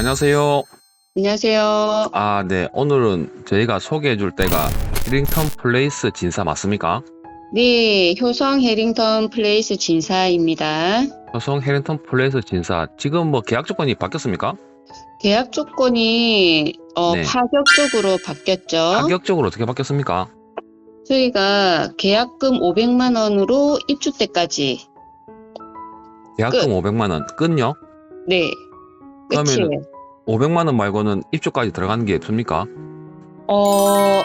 안녕하세요. 안녕하세요. 아, 네. 오늘은 저희가 소개해 줄 때가 힐링턴 플레이스 진사 맞습니까? 네, 효성 해링턴 플레이스 진사입니다. 여성 힐링턴 플레이스 진사. 지금 뭐 계약 조건이 바뀌었습니까? 계약 조건이 어, 네. 파격적으로 바뀌었죠. 가격적으로 어떻게 바뀌었습니까? 저희가 계약금 500만 원으로 입주 때까지 계약금 500만 원. 끝요? 네. 끝이에요. 그러면은 500만 원 말고는 입주까지 들어가는 게 없습니까? 어,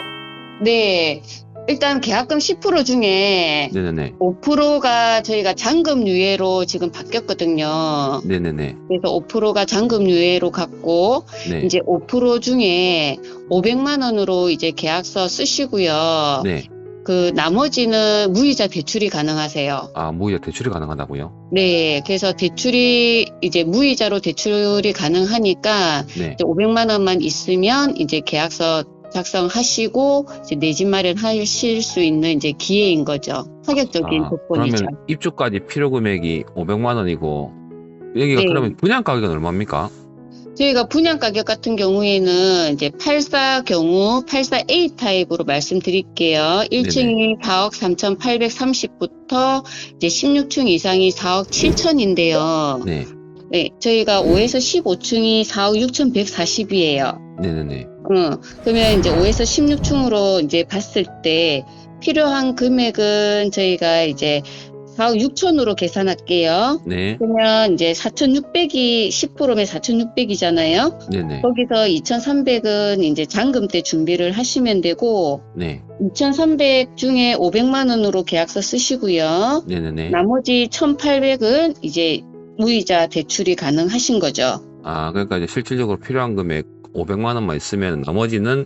네. 일단 계약금 10% 중에 네네네. 5%가 저희가 잔금 유예로 지금 바뀌었거든요. 네네네. 그래서 5%가 잔금 유예로 갔고 네. 이제 5% 중에 500만 원으로 이제 계약서 쓰시고요. 네. 그 나머지는 무이자 대출이 가능하세요. 아, 무이자 대출이 가능하다고요? 네, 그래서 대출이 이제 무이자로 대출이 가능하니까 네. 이제 500만 원만 있으면 이제 계약서 작성하시고 이제 내 집 마련하실 수 있는 이제 기회인 거죠. 파격적인 아, 조건이죠. 그러면 입주까지 필요 금액이 500만 원이고 여기가 네. 그러면 분양 가격은 얼마입니까? 저희가 분양 가격 같은 경우에는 이제 84 경우 84A 타입으로 말씀드릴게요. 1층이 4억 3,830부터 이제 16층 이상이 4억 7천인데요. 네. 네, 저희가 5에서 15층이 4억 6,140이에요. 네네네. 어, 그러면 이제 5에서 16층으로 이제 봤을 때 필요한 금액은 저희가 이제 4억 6천으로 계산할게요. 네. 그러면 이제 4,600이 10%면 4,600이잖아요. 네네. 거기서 2,300은 이제 잔금 때 준비를 하시면 되고 네. 2,300 중에 500만 원으로 계약서 쓰시고요. 네네네. 나머지 1,800은 이제 무이자 대출이 가능하신 거죠. 아, 그러니까 이제 실질적으로 필요한 금액 500만 원만 있으면 나머지는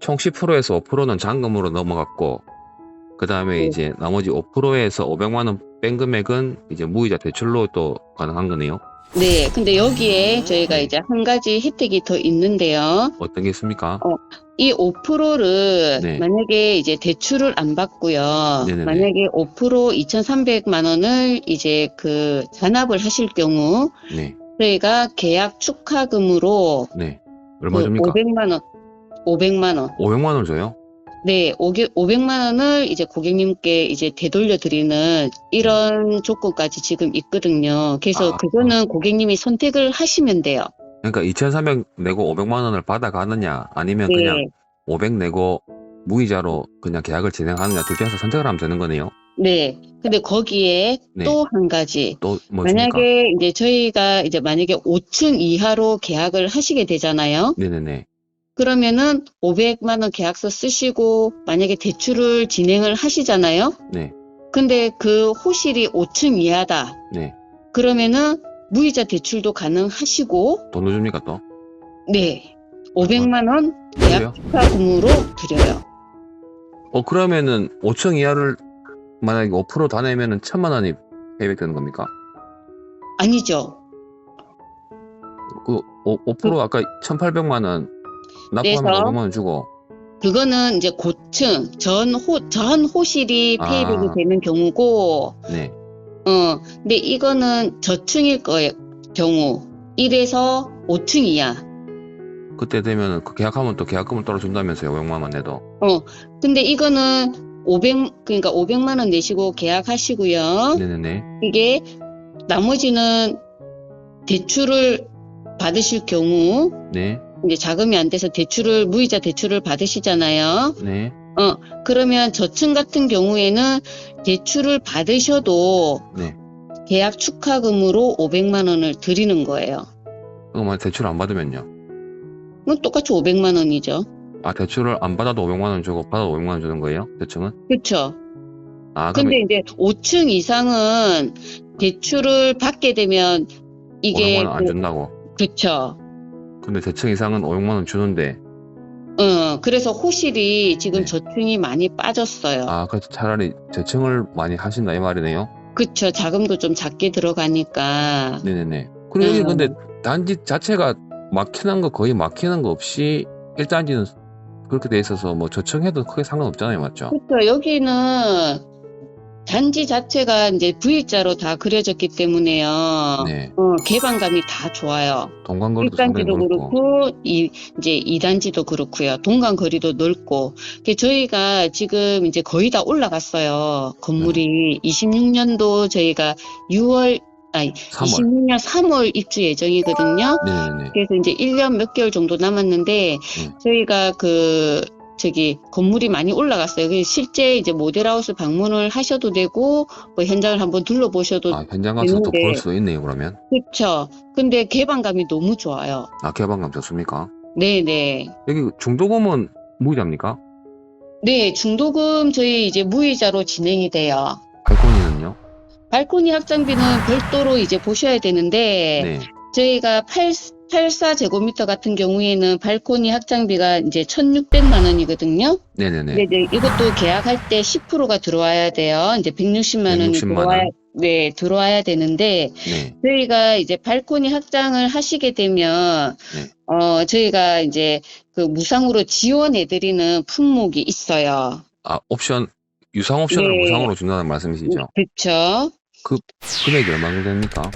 총 10%에서 5%는 잔금으로 넘어갔고 그 다음에 네. 이제 나머지 5%에서 500만 원 뺀 금액은 이제 무이자 대출로 또 가능한 거네요. 네, 근데 여기에 저희가 네. 이제 한 가지 혜택이 더 있는데요. 어떤 게 있습니까? 이 5%를 네. 만약에 이제 대출을 안 받고요. 네네네. 만약에 5% 2,300만 원을 이제 그 잔압을 하실 경우 네. 저희가 계약 축하금으로 네. 얼마 그 줍니까? 500만 원, 500만 원. 500만 원 줘요? 네, 500만 원을 이제 고객님께 이제 되돌려 드리는 이런 조건까지 지금 있거든요. 그래서 아. 그거는 고객님이 선택을 하시면 돼요. 그러니까 2,300 내고 500만 원을 받아가느냐 아니면 네. 그냥 500 내고 무이자로 그냥 계약을 진행하느냐 둘 중에서 선택을 하면 되는 거네요. 네. 근데 거기에 네. 또 한 가지. 또 뭐? 만약에 이제 저희가 이제 만약에 5층 이하로 계약을 하시게 되잖아요. 네네네. 그러면은 500만 원 계약서 쓰시고 만약에 대출을 진행을 하시잖아요. 네. 근데 그 호실이 5층 이하다. 네. 그러면은 무이자 대출도 가능하시고 돈을 줍니까 또? 네. 500만 원 그래요? 계약 축하금으로 드려요. 어 그러면은 5층 이하를 만약에 5%다 내면은 천만 원이 페이백되는 겁니까? 아니죠. 그 5, 5% 아까 1,800만 원 납부하면 그래서 500만 원 주고 그거는 이제 고층 전 호, 전 호실이 아. 페이백이 되는 경우고 네. 어, 근데 이거는 저층일 거예요, 경우. 1에서 5층 이하. 그때 되면은 그 계약하면 또 계약금을 따로 준다면서요 500만 원 내도. 근데 이거는 500, 그러니까 500만 원 내시고 계약하시고요. 네네네. 이게 나머지는 대출을 받으실 경우, 네. 이제 자금이 안 돼서 대출을, 무이자 대출을 받으시잖아요. 네. 그러면 저층 같은 경우에는 대출을 받으셔도 네. 계약 축하금으로 500만 원을 드리는 거예요. 그거 만 대출 안 받으면요. 그건 똑같이 500만 원이죠. 아 대출을 안 받아도 500만 원 주고 받아도 500만 원 주는 거예요? 대충은? 그렇죠. 아 그럼 근데 이제 5층 이상은 대출을 받게 되면 이게 500만 원안 준다고. 그렇죠. 근데 대층 이상은 500만 원 주는데 어, 그래서 호실이 지금 네. 저층이 많이 빠졌어요. 아 그래서 차라리 대층을 많이 하신다 이 말이네요. 그렇죠. 자금도 좀 작게 들어가니까. 네네네. 그리고 여기 음. 근데 단지 자체가 막히는 거 거의 막히는 거 없이 1단지는 그렇게 돼 있어서 뭐 저층해도 크게 상관없잖아요, 맞죠? 그렇죠. 여기는 단지 자체가 이제 V자로 다 그려졌기 때문에요. 네. 어, 개방감이 다 좋아요. 동간거리도 상당히 1단지도 넓고. 그렇고, 이, 이제 2단지도 그렇고요. 동간 거리도 넓고. 그 저희가 지금 이제 거의 다 올라갔어요. 건물이 26년도 저희가 6월, 아니, 3월. 26년 3월 입주 예정이거든요. 네네네. 그래서 이제 1년 몇 개월 정도 남았는데, 음. 저희가 그, 저기, 건물이 많이 올라갔어요. 실제 이제 모델하우스 방문을 하셔도 되고, 뭐 현장을 한번 둘러보셔도, 아, 현장 가서 또 있는데. 볼수 있네요, 그러면. 그쵸. 근데 개방감이 너무 좋아요. 아, 개방감 좋습니까? 네네. 여기 중도금은 무이자입니까? 네, 중도금 저희 이제 무이자로 진행이 돼요. 발코니는요? 발코니 확장비는 별도로 이제 보셔야 되는데, 네. 저희가 8, 84제곱미터 같은 경우에는 발코니 확장비가 이제 1,600만 원이거든요. 네네네. 네, 네. 이것도 계약할 때 10%가 들어와야 돼요. 이제 160만 원이 160만 들어와야, 원. 네, 들어와야 되는데, 네. 저희가 이제 발코니 확장을 하시게 되면, 네. 어, 저희가 이제 그 무상으로 지원해 드리는 품목이 있어요. 아, 옵션, 유상 옵션을 네. 무상으로 준다는 말씀이시죠? 그쵸. 금액이 얼마 정도 됩니까?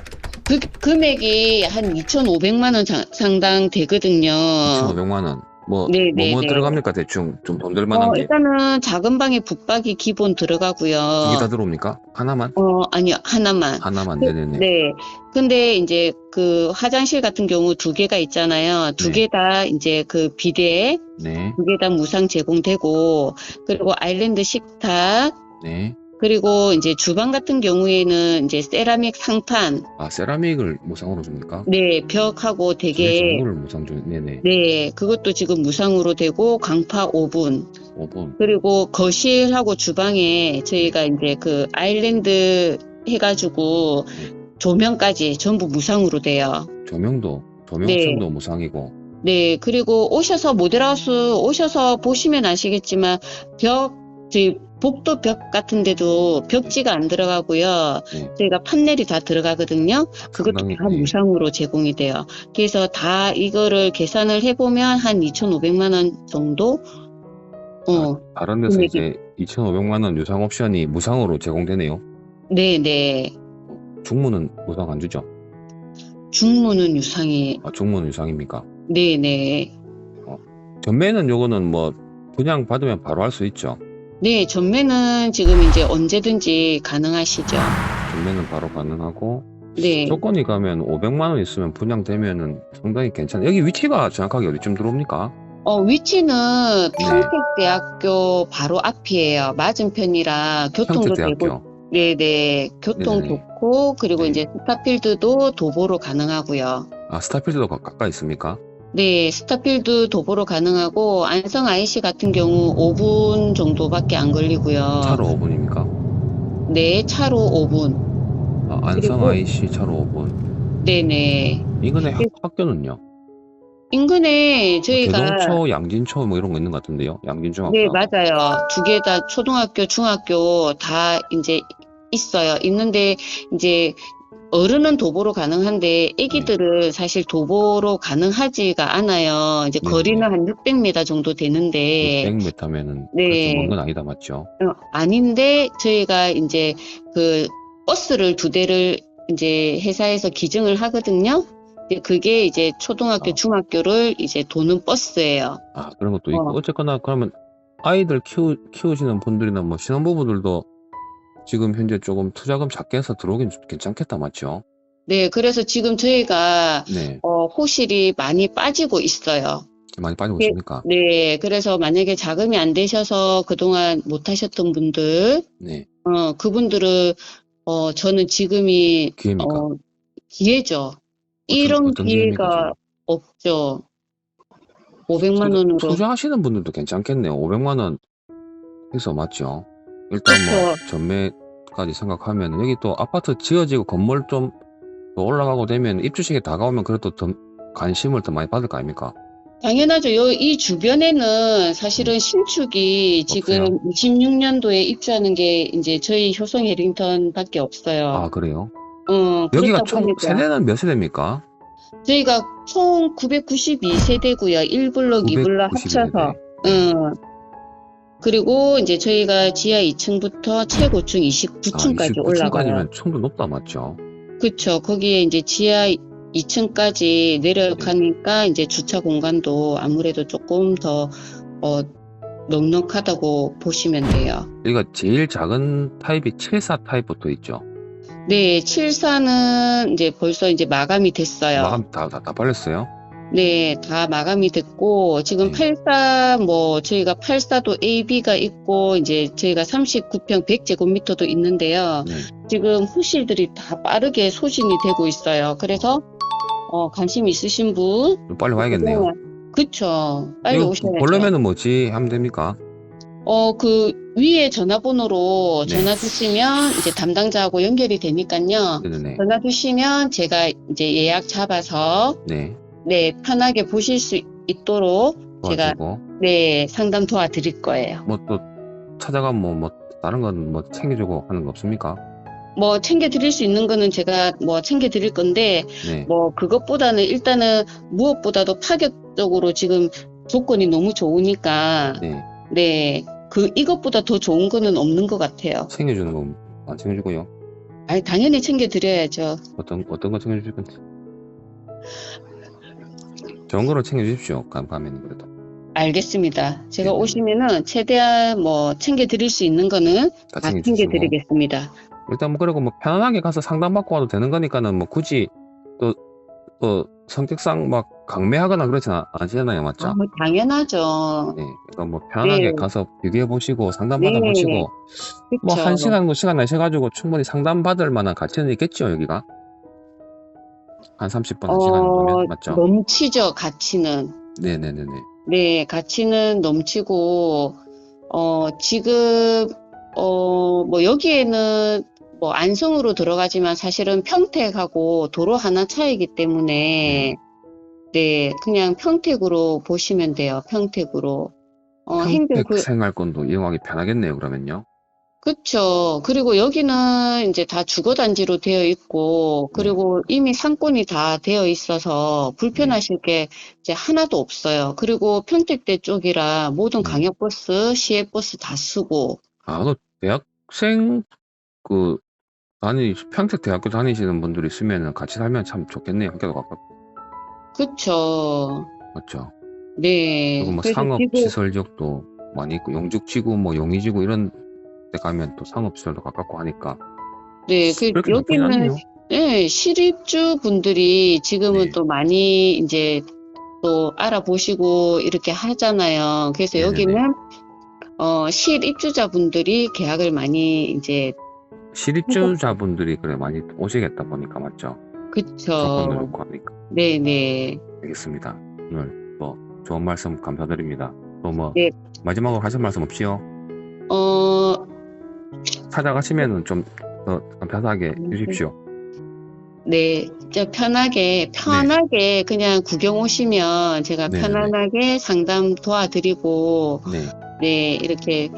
그 금액이 한 2,500만 원 자- 상당 되거든요. 2,500만 원. 뭐, 어. 네, 뭐, 네, 뭐 네. 들어갑니까? 대충 좀 돈 될 만한 어, 게. 일단은 작은 방에 붙박이 기본 들어가고요. 두개다 들어옵니까? 하나만? 어, 아니요, 하나만. 하나만, 그- 네네네. 네. 근데 이제 그 화장실 같은 경우 두 개가 있잖아요. 두 네. 개다 이제 그 비대 네. 두 개 다 무상 제공되고 그리고 아일랜드 식탁 네. 그리고 이제 주방 같은 경우에는 이제 세라믹 상판 아, 세라믹을 무상으로 줍니까? 네, 벽하고 되게 전부를 무상 주, 네네. 네, 그것도 지금 무상으로 되고 강파 오븐 5분. 그리고 거실하고 주방에 저희가 이제 그 아일랜드 해가지고 조명까지 전부 무상으로 돼요. 조명도, 조명 네. 무상이고. 네, 그리고 오셔서 모델하우스 오셔서 보시면 아시겠지만 벽, 저희 복도 벽 같은 데도 벽지가 안 들어가고요. 네. 저희가 판넬이 다 들어가거든요. 그것도 상당히, 다 네. 무상으로 제공이 돼요. 그래서 다 이거를 계산을 해보면 한 2,500만 원 정도? 어, 다른 데서 금액이- 이제 2,500만 원 유상 옵션이 무상으로 제공되네요. 네, 네. 중문은 무상 안 주죠? 중문은 유상이, 아, 중문은 유상입니까? 네, 네. 전매는 요거는 뭐 그냥 받으면 바로 할 수 있죠. 네, 전매는 지금 이제 언제든지 가능하시죠. 전매는 바로 가능하고 네. 조건이 가면 500만 원 있으면 분양되면은 상당히 괜찮아요. 여기 위치가 정확하게 어디쯤 들어옵니까? 어, 위치는 네. 평택대학교 바로 앞이에요. 맞은편이라 교통도 되고, 평택대학교. 네네. 교통 네네. 좋고, 그리고 네. 이제 스타필드도 도보로 가능하고요. 아 스타필드도 가- 가까이 있습니까? 네, 스타필드 도보로 가능하고, 안성 IC 같은 경우 5분 정도밖에 안 걸리고요. 차로 5분입니까? 네, 차로 5분. 아, 안성 그리고- IC 차로 5분. 네네. 인근에 학, 네. 학교는요? 인근에 저희가. 대동초, 양진초 뭐 이런 거 있는 것 같은데요. 양진중학교. 네, 맞아요. 두 개 다 초등학교, 중학교 다 이제 있어요. 있는데 이제 어른은 도보로 가능한데 아기들은 사실 도보로 가능하지가 않아요. 이제 네, 거리는 네. 한 600m 정도 되는데 600m면은 네. 그렇게 먼건 아니다 맞죠? 어, 아닌데 저희가 이제 그 버스를 두 대를 이제 회사에서 기증을 하거든요. 근데 그게 이제 초등학교, 어. 중학교를 이제 도는 버스예요. 아 그런 것도 있고 어. 어쨌거나 그러면 아이들 키우, 키우시는 분들이나 뭐 신혼부부들도 지금 현재 조금 투자금 작게 해서 들어오긴 괜찮겠다 맞죠? 네, 그래서 지금 저희가 네 어, 호실이 많이 빠지고 있어요. 많이 빠지고 네. 있습니까? 네, 그래서 만약에 자금이 안 되셔서 그동안 못 하셨던 분들, 네 어, 그분들은, 어, 저는 지금이, 기회입니까? 어, 기회죠. 이런 어떤 기회입니까, 기회가 없죠. 500만 투자- 원으로. 투자하시는 분들도 괜찮겠네요. 500만 원 해서 맞죠? 일단 뭐 그쵸. 전매까지 생각하면 여기 또 아파트 지어지고 건물 좀더 올라가고 되면 입주식에 다가오면 그래도 더 관심을 더 많이 받을 거 아닙니까? 당연하죠. 요, 이 주변에는 사실은 신축이 지금 음. 없어요? 26년도에 입주하는 게 이제 저희 효성 해링턴 밖에 없어요. 아 그래요? 어, 여기가 그렇다 총 보니까 세대는 몇 세대입니까? 저희가 총 992세대고요. 1블럭, 2블럭 992 합쳐서. 세대. 응. 그리고 이제 저희가 지하 2층부터 최고층 29층까지 아, 올라가요. 29층까지면 충분 높다 맞죠? 그렇죠. 거기에 이제 지하 2층까지 내려가니까 이제 주차 공간도 아무래도 조금 더 어, 넉넉하다고 보시면 돼요. 여기가 제일 작은 타입이 74 타입부터 있죠. 네, 74는 이제 벌써 이제 마감이 됐어요. 마감 다, 다, 다 빨렸어요. 네, 다 마감이 됐고, 지금 네. 84, 뭐, 저희가 84도 A, B가 있고, 이제 저희가 39평 100제곱미터도 있는데요. 네. 지금 후실들이 다 빠르게 소진이 되고 있어요. 그래서, 어, 관심 있으신 분. 좀 빨리 와야겠네요. 그쵸. 빨리 이거 오셔야죠. 보려면은 뭐지 하면 됩니까? 어, 그 위에 전화번호로 네. 전화 주시면 이제 담당자하고 연결이 되니까요. 네네네. 전화 주시면 제가 이제 예약 잡아서 네. 네, 편하게 보실 수 있도록 제가 도와주고 네, 상담 도와드릴 거예요. 뭐 또 찾아가면 뭐, 뭐 다른 건 뭐 챙겨주고 하는 거 없습니까? 뭐 챙겨 드릴 수 있는 거는 제가 뭐 챙겨 드릴 건데 네. 뭐 그것보다는 일단은 무엇보다도 파격적으로 지금 조건이 너무 좋으니까 네. 네, 그 이것보다 더 좋은 거는 없는 것 같아요. 챙겨주는 거 안 챙겨주고요. 아니 당연히 챙겨 드려야죠. 어떤 어떤 거 챙겨주실 건데? 좋은 거로 챙겨주십시오. 감 가면 그래도. 알겠습니다. 제가 네. 오시면은 최대한 뭐 챙겨 드릴 수 있는 거는 다 다 챙겨주시고. 챙겨 드리겠습니다. 일단 뭐 그리고 뭐 편안하게 가서 상담받고 와도 되는 거니까는 뭐 굳이 또, 또 성격상 막 강매하거나 그렇진 않- 않으시잖아요. 맞죠? 아, 뭐 당연하죠. 네. 그러니까 뭐 편하게 네. 가서 비교해 보시고 상담받아 네. 보시고 뭐 그쵸? 한 시간 뭐 시간 내셔 가지고 충분히 상담받을 만한 가치는 있겠죠 여기가 한 30분 한 시간 정도면 맞죠? 어, 넘치죠, 가치는. 네네네네 네, 가치는 넘치고, 어, 지금, 어, 뭐, 여기에는 뭐, 안성으로 들어가지만 사실은 평택하고 도로 하나 차이기 때문에, 네, 그냥 평택으로 보시면 돼요, 평택으로. 어, 행정 평택 구, 생활권도 이용하기 편하겠네요 그러면요 그쵸. 그리고 여기는 이제 다 주거단지로 되어 있고, 그리고 이미 상권이 다 되어 있어서 불편하실 게 이제 하나도 없어요. 그리고 평택대 쪽이라 모든 네. 광역버스, 시외버스 다 쓰고, 아 그 대학생 그 다니 평택 대학교 다니시는 분들이 있으면 같이 살면 참 좋겠네요 학교도 가깝고 그쵸. 맞죠? 네. 그리고 뭐 그래서 상업 지금- 시설 지역도 많이 있고 용죽지구 뭐 용의지구 이런 데 가면 또 상업 시설도 가깝고 하니까 네, 그 여기는. 네, 실입주 분들이 지금은 네. 또 많이 이제 또 알아보시고 이렇게 하잖아요. 그래서 네네네. 여기는 어, 실입주자 분들이 계약을 많이 이제 실입주자 분들이 그래 많이 오시겠다 보니까 맞죠? 좋고 하니까 네네. 알겠습니다. 오늘 뭐 좋은 말씀 감사드립니다. 또뭐 네. 마지막으로 하실 말씀 없이요? 어, 찾아가시면은 좀더 편하게 음, 해주십시오. 네. 저 편하게, 편하게 그냥 구경 오시면 제가 네네네. 편안하게 상담 도와드리고, 네, 네, 이렇게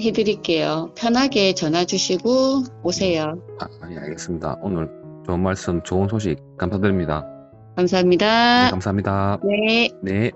해드릴게요. 편하게 전화 주시고 오세요. 아, 예, 알겠습니다. 오늘 좋은 말씀, 좋은 소식 감사드립니다. 감사합니다. 네, 감사합니다. 네. 네.